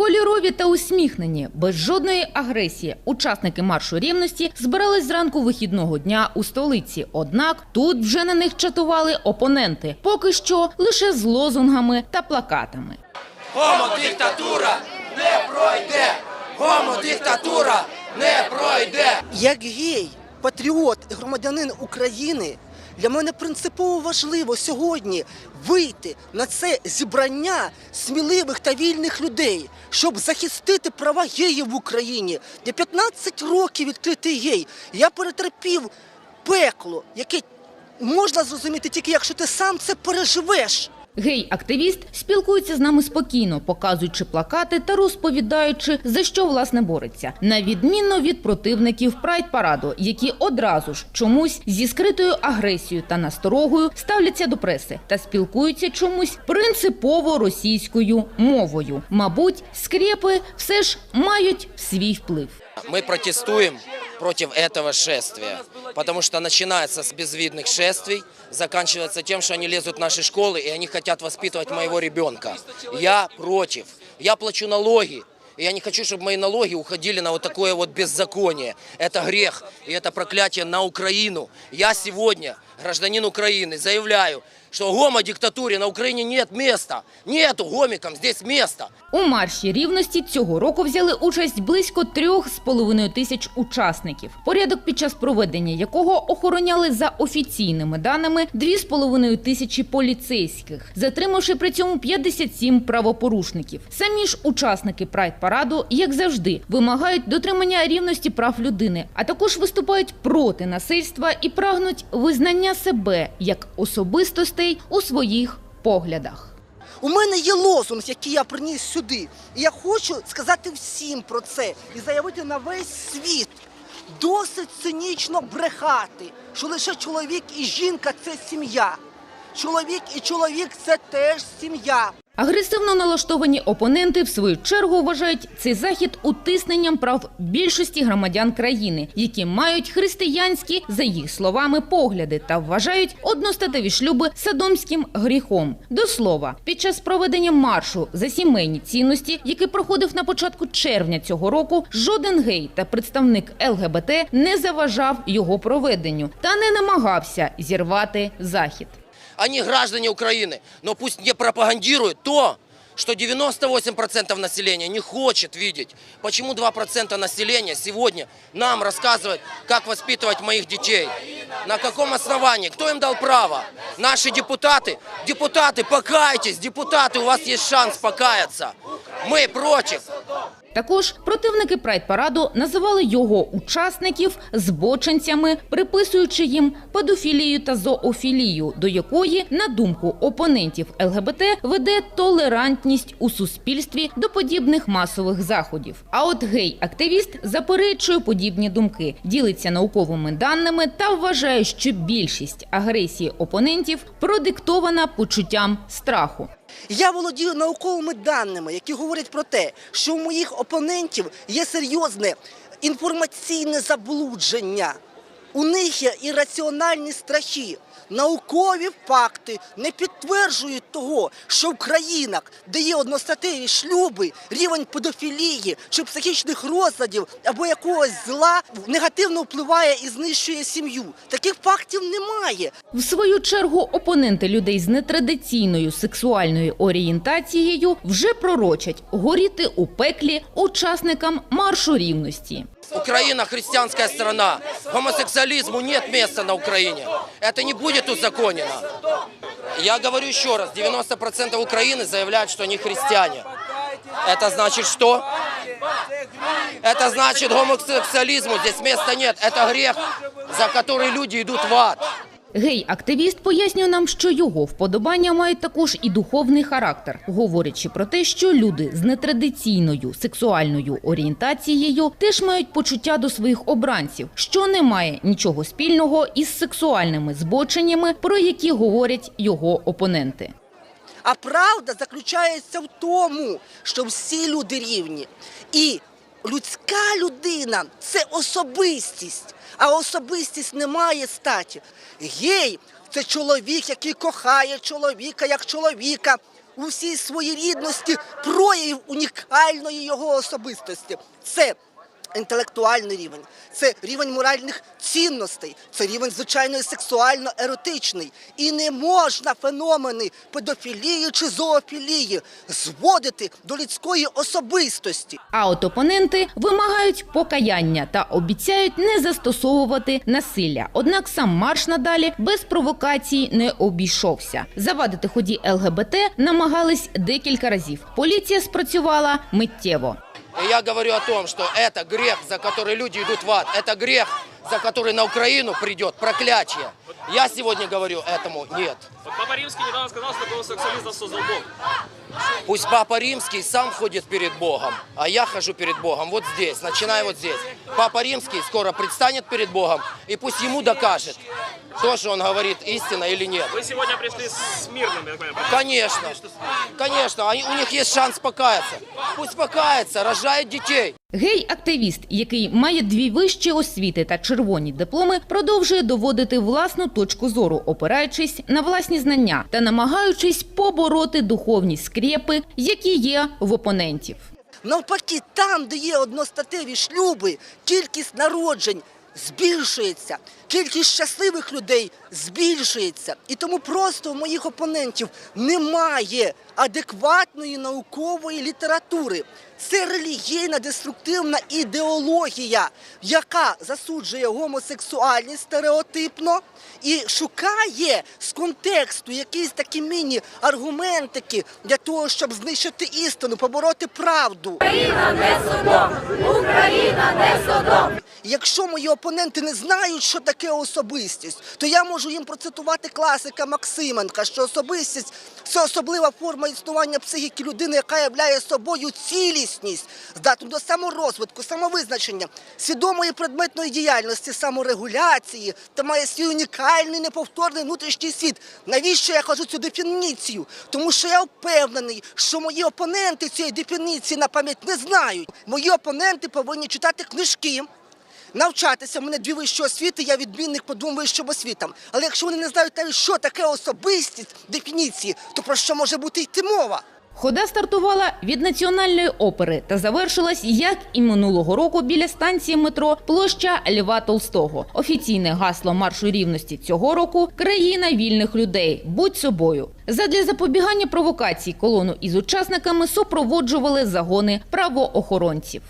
Кольорові та усміхнені, без жодної агресії, учасники маршу рівності збирались зранку вихідного дня у столиці. Однак тут вже на них чатували опоненти, поки що лише з лозунгами та плакатами. Гомодиктатура не пройде! Гомодиктатура не пройде! Як гей, патріот і громадянин України, для мене принципово важливо сьогодні вийти на це зібрання сміливих та вільних людей, щоб захистити права геїв в Україні. Я 15 років відкритий гей. Я перетерпів пекло, яке можна зрозуміти тільки якщо ти сам це переживеш. Гей-активіст спілкується з нами спокійно, показуючи плакати та розповідаючи, за що власне бореться, на відмінно від противників прайд-параду, які одразу ж чомусь зі скритою агресією та насторогою ставляться до преси та спілкуються чомусь принципово російською мовою. Мабуть, скрепи все ж мають свій вплив. Мы протестуем против этого шествия, потому что начинается с безвидных шествий, заканчивается тем, что они лезут в наши школы и они хотят воспитывать моего ребенка. Я против. Я плачу налоги. И я не хочу, чтобы мои налоги уходили на вот такое вот беззаконие. Это грех и это проклятие на Украину. Я сегодня, гражданин Украины, заявляю, что гомодиктатуре на Украине нет места. Нету гомикам здесь места. У марші рівності цього року взяли участь близько трьох з половиною тисяч учасників. Порядок під час проведення якого охороняли за офіційними даними дві з половиною тисячі поліцейських, затримавши при цьому 57 правопорушників. Самі ж учасники прайд-параду, як завжди, вимагають дотримання рівності прав людини, а також виступають проти насильства і прагнуть визнання себе як особистостей у своїх поглядах. У мене є лозунг, який я приніс сюди. І я хочу сказати всім про це і заявити на весь світ. Досить цинічно брехати, що лише чоловік і жінка це сім'я. Чоловік і чоловік це теж сім'я. Агресивно налаштовані опоненти в свою чергу вважають цей захід утисненням прав більшості громадян країни, які мають християнські, за їх словами, погляди та вважають одностатеві шлюби садомським гріхом. До слова, під час проведення маршу за сімейні цінності, який проходив на початку червня цього року, жоден гей та представник ЛГБТ не заважав його проведенню та не намагався зірвати захід Они граждане Украины, но пусть не пропагандируют то, что 98% населения не хочет видеть. Почему 2% населения сегодня нам рассказывает, как воспитывать моих детей? На каком основании? Кто им дал право? Наши депутаты? Депутаты, покайтесь, депутаты, у вас есть шанс покаяться. Мы против. Також противники прайд-параду називали його учасників збоченцями, приписуючи їм педофілію та зоофілію, до якої, на думку опонентів ЛГБТ, веде толерантність у суспільстві до подібних масових заходів. А от гей-активіст заперечує подібні думки, ділиться науковими даними та вважає, що більшість агресії опонентів продиктована почуттям страху. Я володію науковими даними, які говорять про те, що у моїх опонентів є серйозне інформаційне заблудження. У них є ірраціональні страхи. Наукові факти не підтверджують того, що в країнах, де є одностатеві шлюби, рівень педофілії чи психічних розладів або якогось зла негативно впливає і знищує сім'ю. Таких фактів немає. В свою чергу опоненти людей з нетрадиційною сексуальною орієнтацією вже пророчать горіти у пеклі учасникам маршу рівності. Украина христианская страна. Гомосексуализму нет места на Украине. Это не будет узаконено. Я говорю еще раз, 90% Украины заявляют, что они христиане. Это значит что? Это значит гомосексуализму здесь места нет. Это грех, за который люди идут в ад. Гей-активіст пояснює нам, що його вподобання мають також і духовний характер, говорячи про те, що люди з нетрадиційною сексуальною орієнтацією теж мають почуття до своїх обранців, що не має нічого спільного із сексуальними збоченнями, про які говорять його опоненти. А правда заключається в тому, що всі люди рівні. І людська людина це особистість, а особистість не має статі. Гей це чоловік, який кохає чоловіка як чоловіка. у всій своїй рідності прояв унікальної його особистості. Це інтелектуальний рівень, це рівень моральних цінностей, це рівень звичайно сексуально-еротичний. І не можна феномени педофілії чи зоофілії зводити до людської особистості. А от опоненти вимагають покаяння та обіцяють не застосовувати насилля. Однак сам марш надалі без провокацій не обійшовся. Завадити ході ЛГБТ намагались декілька разів. Поліція спрацювала миттєво. И я говорю о том, что это грех, за который люди идут в ад. Это грех, за который на Украину придет проклятие. Я сегодня говорю этому нет. Вот Папа Римский недавно сказал, что гомосексуалистов создал Бог. Пусть Папа Римский сам ходит перед Богом, а я хожу перед Богом вот здесь, начиная вот здесь. Папа Римский скоро предстанет перед Богом, и пусть ему докажет, то, что он говорит, истина или нет. Вы сегодня пришли с мирным, я понимаю, Конечно, конечно, они- у них есть шанс покаяться. Пусть покаяться, рожает детей. Гей-активіст, який має дві вищі освіти та червоні дипломи, продовжує доводити власну точку зору, опираючись на власні знання та намагаючись побороти духовні скрепи, які є в опонентів. Навпаки, там, де є одностатеві шлюби, кількість народжень збільшується, кількість щасливих людей збільшується. І тому просто у моїх опонентів немає адекватної наукової літератури. Це релігійна деструктивна ідеологія, яка засуджує гомосексуальність стереотипно і шукає з контексту якісь такі міні-аргументики для того, щоб знищити істину, побороти правду. Україна не судом. Якщо мої опоненти не знають, що таке особистість, то я можу їм процитувати класика Максименка, що особистість це особлива форма існування психіки людини, яка являє собою цілісність, здатну до саморозвитку, самовизначення, свідомої предметної діяльності, саморегуляції та має свій унікальний неповторний внутрішній світ. Навіщо я кажу цю дефініцію? Тому що я впевнений, що мої опоненти цієї дефініції на пам'ять не знають. Мої опоненти повинні читати книжки. Навчатися У мене дві вищі освіти, я відмінник по двом вищим освітам. Але якщо вони не знають що таке особистість дефініції, то про що може бути йти мова? Хода стартувала від національної опери та завершилась, як і минулого року, біля станції метро площа Льва Толстого. Офіційне гасло маршу рівності цього року країна вільних людей. Будь собою. Задля запобігання провокацій колону із учасниками супроводжували загони правоохоронців.